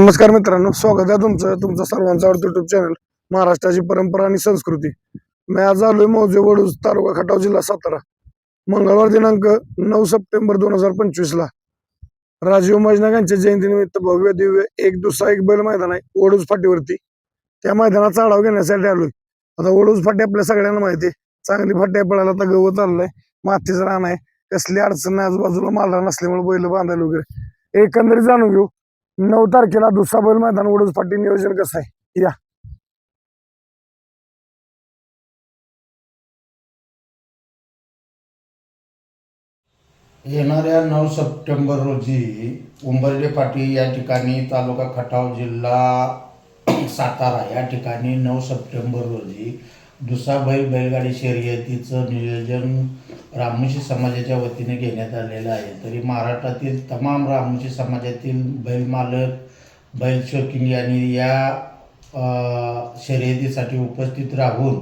नमस्कार मित्रांनो स्वागत आहे तुमचं तुमचं सर्वांचं आवडतं युट्यूब चॅनल महाराष्ट्राची परंपरा आणि संस्कृती. मी आज आलोय मौजे वडूज तालुका खटाव जिल्हा सातारा. मंगळवार दिनांक नऊ सप्टेंबर दोन हजार पंचवीस ला. राजीव मजनाग यांच्या जयंतीनिमित्त भव्य दिव्य एक दुसरा एक बैल मैदान आहे वडूज फाटीवरती. त्या मैदानाचा आढावा घेण्यासाठी आलोय. आता वडूज फाटी आपल्या सगळ्यांना माहिती आहे. चांगली फाटी पडायला आता गवत आलंय मातीचं रान आहे. कसली अडचण आजूबाजूला माला नसल्यामुळे बैल बांधायला वगैरे. एकंदरीत जाणून घेऊ. नऊ तारखेला दुसरा बैल मैदान वडूज पाटी नियोजन कसं आहे? या. येणाऱ्या नऊ सप्टेंबर रोजी उंबर्डे पाटी या ठिकाणी तालुका खटाव जिल्हा सातारा या ठिकाणी नऊ सप्टेंबर रोजी दुसरा बैल बैलगाडी शर्यतीचं नियोजन रामोशी समाजाच्या वतीने घेण्यात आलेलं आहे. तरी महाराष्ट्रातील तमाम रामोशी समाजातील बैलमालक बैल शोकिंग यांनी या शर्यतीसाठी उपस्थित राहून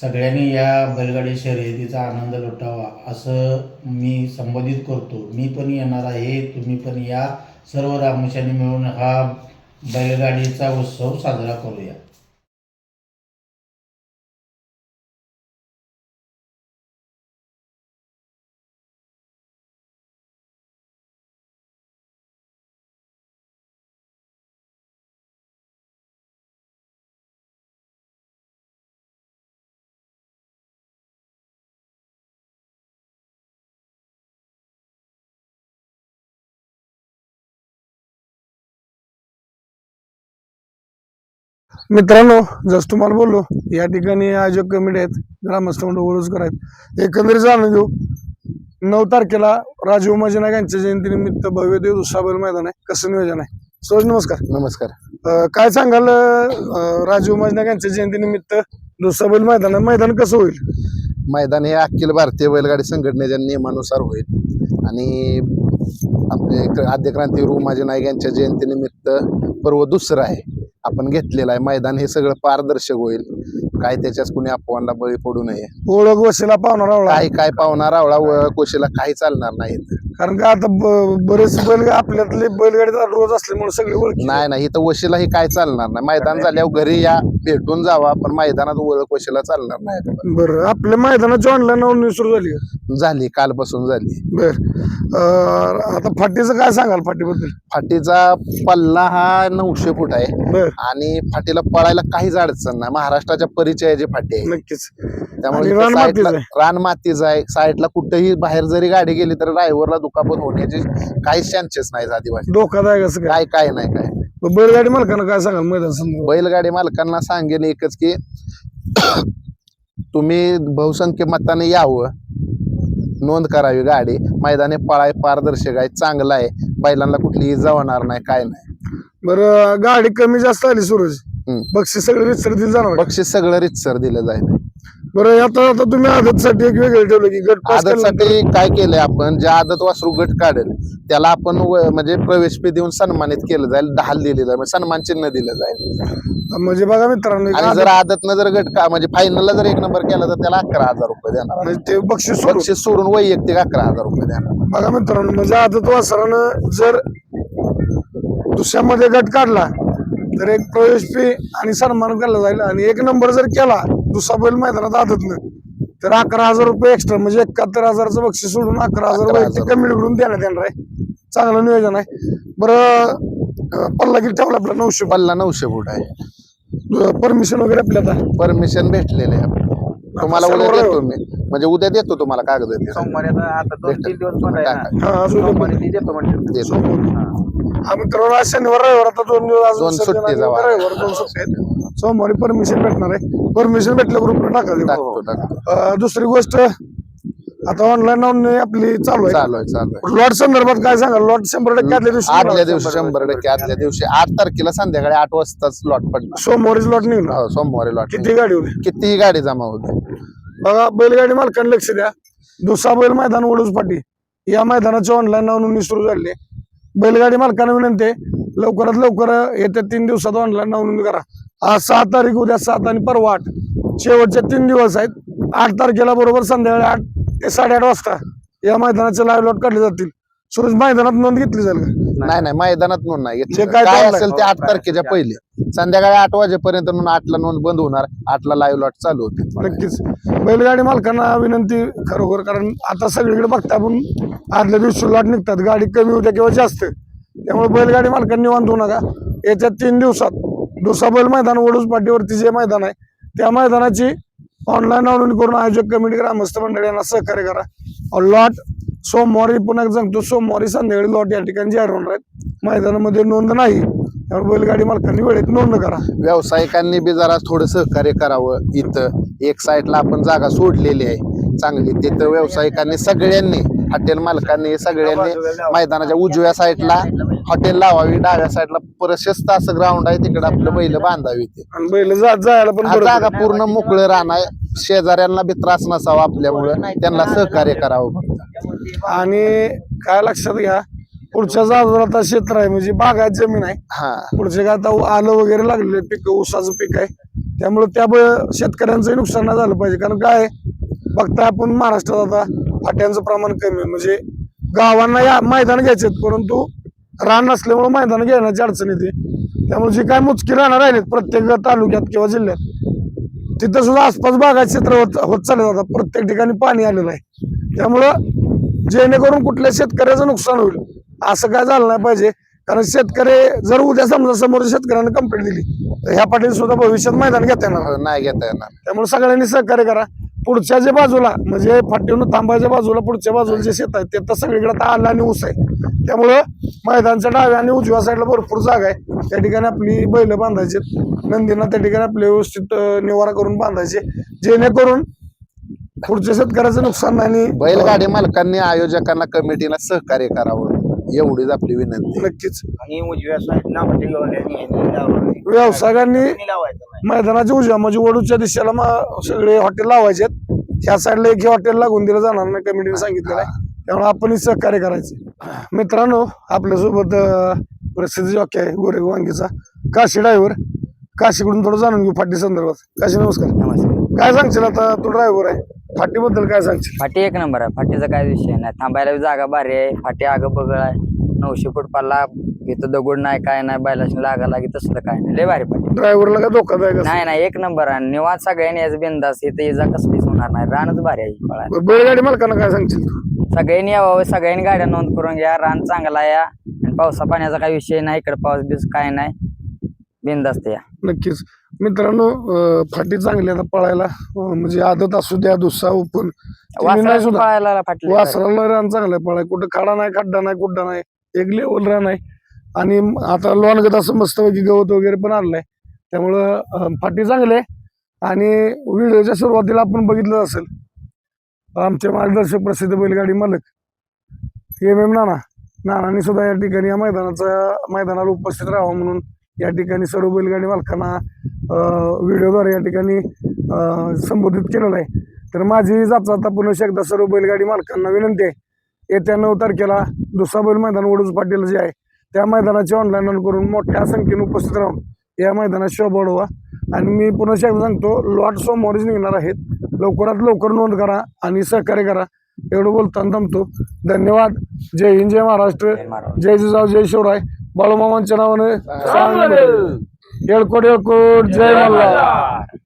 सगळ्यांनी या बैलगाडी शर्यतीचा आनंद लुटावा असं मी संबोधित करतो. मी पण येणार आहे तुम्ही पण या. सर्व रामोशांनी मिळून हा बैलगाडीचा उत्सव साजरा करूया. मित्रांनो जसं तुम्हाला बोललो या ठिकाणी आयोजक कमिटी आहेत ग्रामस्थ मंडळ वडूजकर आहेत. एकंदरीत जाणून घेऊ नऊ तारखेला राजीव मजनाग यांच्या जयंतीनिमित्त भव्य देव दुसरा बैल मैदान आहे. कसं नियोजन आहे? सोज नमस्कार. नमस्कार. अं, काय सांगाल अं, राजीव मजनाग यांच्या जयंतीनिमित्त दुसरा बैल मैदान आहे? मैदान कसं होईल? मैदान हे अखिल भारतीय बैलगाडी संघटनेच्या नियमानुसार होईल. आणि आपले आद्य क्रांतीवीर उमाजी नाईक यांच्या जयंतीनिमित्त पर्व दुसरं आहे. आपण घेतलेलं आहे. मैदान हे सगळं पारदर्शक होईल. काय त्याच्यात कुणी अपवांना बळी पडू नये. ओळख वशीला काही काय पावणार आवळा व कोशीला काही चालणार नाहीत. कारण का आता ब- बरेच बैल आपल्यातले बैलगाडीचा रोज असल्यामुळे सगळे ओळखी नाही नाही इथं वशीला ही काय चालणार नाही. मैदान झाल्यावर घरी या भेटून जावा पण मैदानात ओळख वशीला चालणार नाही. बरं आपल्या मैदानाची ऑनलाईन नोंदणी सुरू झाली का? झाली कालपासून झाली. बर अं, आता फाटीचं काय सांगाल फाटीबद्दल? फाटीचा पल्ला हा नऊशे फूट आहे. बर. आणि फाटीला पळायला काहीच अडचण नाही. महाराष्ट्राच्या परिचयाची फाटी आहे. नक्कीच. त्यामुळे आणि साईडला- आहे. रान मातीचं आहे. साईडला कुठेही बाहेर जरी गाडी गेली तर ड्रायव्हरला दुखापत होण्याचे काहीच चान्सेस नाही आदिवासी. धोकादायक असं काय? काय काय नाही काय बैलगाडी मालकांना काय सांगाल मैदान संदर्भात बैलगाडी मालकांना सांगेन एकच की तुम्ही बहुसंख्य मताने यावं. नोंद करावी गाडी. मैदाने पळाय पारदर्शक आहे चांगलं आहे. बैलांना कुठली इजा होणार नाही काय नाही. बरं गाडी कमी जास्त आली सूरज. हम्म. बक्षीस सगळे विसरतील जाणार. का? बक्षीस सगळं रितसर दिलं जाईल. बरं आता आता तुम्ही आदतसाठी एक वेगळं ठेवलं की गट पास केल्यानंतर आदतसाठी काय केलंय आपण? जे आदत वासरू गट काढेल त्याला आपण व- म्हणजे प्रवेश फी देऊन सन्मानित केलं जाईल ढाल दिली जाईल म्हणजे सन्मान चिन्ह दिलं जाईल. म्हणजे बघा मित्रांनो एक आणि आदत- जर आदतनं जर गट का म्हणजे फायनलला जर एक नंबर केला तर त्याला अकरा हजार रुपये देणार. म्हणजे ते बक्षीस सोडून. बक्षीस सोडून वैयक्तिक अकरा हजार रुपये देणार. बघा मित्रांनो म्हणजे आदत वासरानं जर दुसऱ्यामध्ये गट काढला तर एक प्रवेश फी आणि सन्मान केला जाईल. आणि एक नंबर जर केला दुसरा बैल मैदानात आदतनं तर अकरा हजार रुपये एक्स्ट्रा म्हणजे एकाहत्तर हजारचं बक्षीस सोडून अकरा हजार वैयक्तिक हजार. कमिटीकडून देण्यात येणार आहे. चांगलं नियोजन आहे. बरं पल्ला किती ठेवला आपला नऊशे पल्ला नऊशे फूट आहे. परमिशन वगैरे आपल्या आता? परमिशन भेटलेले आहे. आपल्याला. तुम्हाला उद्या सर्व देतो मी. म्हणजे उद्या देतो तुम्हाला कागद ते. सोमवारी. हा, हा. शनिवार रविवार आता दोन दिवस दोन वार. रविवार दोन सुट्टी आहेत. सोमवारी परमिशन भेटणार आहे. परमिशन भेटल्या ग्रुपला टाकायचं टाकतो टाकतो. अं, दुसरी गोष्ट आता ऑनलाईन नोंदणी आपली चालू आहे. चालू आहे चालू आहे. लॉट संदर्भात काय सांगा लॉट शंभर टक्के आदल्या दिवशी आदल्या. दिवशी शंभर टक्के आदल्या दिवशी. आठ तारखेला संध्याकाळी आठ वाजताच लॉट पडला सोमवारीच लॉट निघणार. हो सोमवारी लॉट किती गाडी होती कितीही गाडी जमा होते बघा बैलगाडी मालकांना लक्ष द्या. दुसरा बैल मैदान वडूज पाटी. या मैदानाची ऑनलाईन नोंदणी सुरू झाली. आहे. बैलगाडी मालकांना विनंती आहे, लवकरात लवकर येत्या तीन दिवसात ऑनलाईन नोंदणी करा. आज सहा तारीख उद्या सात आणि परवा आठ. शेवटचे तीन दिवस आहेत. आठ तारखेला बरोबर संध्याकाळी आठ ते साडेआठ वाजता या मैदानाचे लाईव्ह लॉट काढले जातील. सुरेश मैदानात नोंद घेतली जाईल का? नाही नाही मैदानात नोंद नाही. घेतली. जे काय काय चाललंय? असेल ते आठ तारखेच्या पहिले. संध्याकाळी आठ वाजेपर्यंत नोंद आठला नोंद बंद होणार. आठला लाईव्ह लॉट चालू होते. नक्कीच. बैलगाडी मालकांना विनंती खरोखर कारण आता सगळीकडे बघता आपण आदल्या दिवशी लॉट निघतात. गाडी कमी होत्या किंवा जास्त. त्यामुळे बैलगाडी मालकांनी होऊ नका. येत्या तीन दिवसात डोसाबैल बैल मैदान वडूस पाटीवरती जे मैदान आहे त्या मैदानाची ऑनलाईन नोंदणी करून आयोजक कमिटी ग्रामस्थ मंडळी यांना सहकार्य करा. लॉट सोमवारी पुन्हा सांगतो सोमवारी संध्याकाळी लॉट या ठिकाणी जाहीर होणार आहेत मैदानामध्ये नोंद नाही. त्यामुळे बैलगाडी मालकांनी वेळेत नोंद करा. व्यावसायिकांनी बी जरा थोडं सहकार्य करावं. इथं एक साईडला आपण जागा सोडलेली आहे चांगली. तिथं व्यावसायिकांनी सगळ्यांनी हॉटेल मालकांनी सगळ्यांनी मैदानाच्या उजव्या साईडला हॉटेल लावावी डाव्या साईडला प्रशस्त असं ग्राउंड आहे तिकडे आपलं बैल बांधावी ते. आणि बैल जा जायला पण हा बरं जागा पूर्ण मोकळं राहणार. शेजाऱ्यांना बी त्रास नसावा आपल्यामुळं. त्यांना सहकार्य करावं फक्त. आणि काय लक्षात घ्या पुढच्या जागेवर आता क्षेत्र आहे म्हणजे बागायत जमीन आहे. हा. पुढचे काय आता आलं वगैरे लागलेले पीक ऊसाचं पीक आहे. त्यामुळे त्या ब- शेतकऱ्यांचंही नुकसान नाही झालं पाहिजे. कारण काय आहे, बघता आपण महाराष्ट्रात आता फाट्यांचं प्रमाण कमी आहे. म्हणजे गावांना या मैदान घ्यायचे परंतु रान नसल्यामुळे मैदान घेण्याची अडचण येते. त्यामुळे जे काय मुचकी राहणार राहिलेत प्रत्येक तालुक्यात किंवा जिल्ह्यात तिथं सुद्धा आसपास बागायत क्षेत्र होत होत चालले जातात प्रत्येक ठिकाणी पाणी आलेलं आहे. त्यामुळं जेणेकरून कुठल्या शेतकऱ्याचं नुकसान होईल असं काय झालं नाही पाहिजे. कारण शेतकरी जर उद्या समजा समोर शेतकऱ्यांना कंप्लेंट दिली तर ह्या पाटील सुद्धा भविष्यात मैदान घेता येणार नाही. घेता येणार. त्यामुळे सगळ्यांनी सहकार्य करा. पुढच्या जे बाजूला म्हणजे फाटीवरून थांबायच्या बाजूला पुढच्या बाजूला जे शेत आहे ते तर सगळीकडे आता आलं आणि ऊस आहे. त्यामुळं मैदानच्या डाव्या आणि उजव्या साईडला भरपूर जागा आहे. त्या ठिकाणी आपली बैल बांधायचे नंदीना त्या ठिकाणी आपले व्यवस्थित निवारा करून बांधायचे जेणेकरून पुढच्या शेतकऱ्याचं नुकसान नाही आणि बैलगाडी मालकांनी आयोजकांना कमिटीला सहकार्य करावं. एवढीच आपली विनंती. नक्कीच. आणि उजव्या साईडला लावावी. व्यावसायिकांनी यांनी लावायचं. नाही. मैदानाच्या उजव्या म्हणजे वडूच्या दिशेला सगळे हॉटेल लावायचे ह्या साईडला एक हॉटेल लागून दिलं जाणार नाही कमिटीने सांगितलेलं आहे. त्यामुळे आपणही सहकार्य करायचे मित्रांनो आपल्यासोबत प्रसिद्ध जॉकी आहे गोरे वांगीचा. काशी ड्रायव्हर काशीकडून थोडं जाणून घेऊ फाटी संदर्भात. काशी नमस्कार. नमस्कार. काय सांगशील आता? तू ड्रायव्हर आहे. फाटीबद्दल काय सांगशील? फाटी एक नंबर आहे. फाटीचा काय विषय नाही. थांबायला बी जागा भारी आहे. फाटी आग बगळ आहे. नऊशे फूट पल्ला इथं दगड नाही काय नाही. बैलाशी लागा लागे तसलं काय नाही. लय भारी फाटी. ड्रायव्हरला काय धोकादायक नाही नाही. एक नंबर आहे. निवांत सगळ्यांनी याच बिंदास इथं इजा कसलीच होणार नाही. रानच भारी आहे. बैलगाडी मालकांना काय सांगशील तू? सगळ्यांनी यावं सगळ्यांनी गाड्या नोंद करून घ्या. रान चांगला या. आणि पावसा पाण्याचा काही विषय नाही इकडे पाऊस बीस काय नाही. बिंदास्त या. नक्कीच. मित्रांनो अं, फाटी चांगली आता पळायला अं, म्हणजे आदत असू द्या दुसरा ओपन वासराला पळायला फाटले? वासराला रान चांगलं पळाय. कुठं खाडा नाही खड्डा नाही कुड्डा नाही. एक लेवल रान आहे. आणि म- आता लोणगत असं मस्तपैकी गवत वगैरे पण आणलंय. त्यामुळं अं, फाटी चांगली आहे. आणि व्हिडिओच्या सुरुवातीला आपण बघितलं असेल आमचे मार्गदर्शक प्रसिद्ध बैलगाडी मालक एम एम नाना. नानांनी सुद्धा या ठिकाणी या मैदानाचा मैदानाला उपस्थित राहावं म्हणून या ठिकाणी सर्व बैलगाडी मालकांना व्हिडिओद्वारे या ठिकाणी संबोधित केलेलं आहे. तर माझी जाता जाता पुन्हा एकदा सर्व बैलगाडी मालकांना विनंती आहे. येत्या नऊ तारखेला दुसरा बैल मैदान वडूज पाटील जे आहे त्या मैदानाची ऑनलाईन नोंद करून मोठ्या संख्येने उपस्थित राहून या मैदानात शोभा वाढवा. आणि मी पुन्हा एकदा सांगतो लॉट सोमवारीच निघणार आहेत. लवकरात लवकर नोंद करा आणि सहकार्य करा. एवढं बोलताना थांबतो. धन्यवाद. जय हिंद जय महाराष्ट्र. जय जिजाऊ जय शिवराय. बाळूमामांच्या नावाने सांग येळकोट येळकोट. जय मल्हार.